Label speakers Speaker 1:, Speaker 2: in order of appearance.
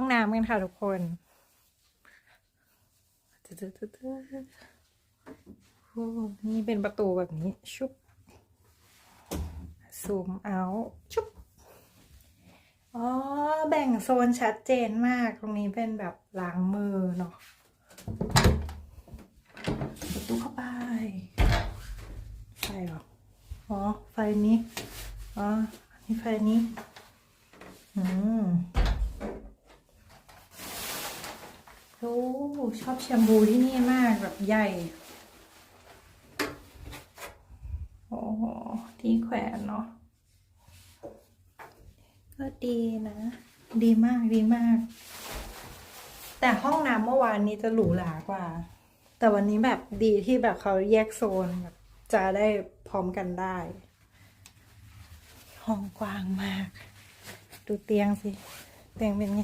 Speaker 1: ห้องน้ำกันค่ะทุกคนโอ้นี่เป็นประตูแบบนี้ ชุบซูมเอาชุบอ๋อ แบ่งโซนชัดเจนมาก ตรงนี้เป็นแบบล้างมือเนาะประตูเข้าไป ไฟหรอ อ๋อ ไฟนี้ อ๋อนนี่ไฟนี้ อืม โอ้ชอบแชมพูที่นี่มากแบบใหญ่ โอ้โหที่แขวนเนาะก็ดีนะ ดีมากดีมาก แต่ห้องน้ำเมื่อวานนี้จะหรูหรากว่า แต่วันนี้แบบดีที่แบบเขาแยกโซนแบบจะได้พร้อมกันได้ ห้องกว้างมาก ดูเตียงสิ เตียงเป็นไง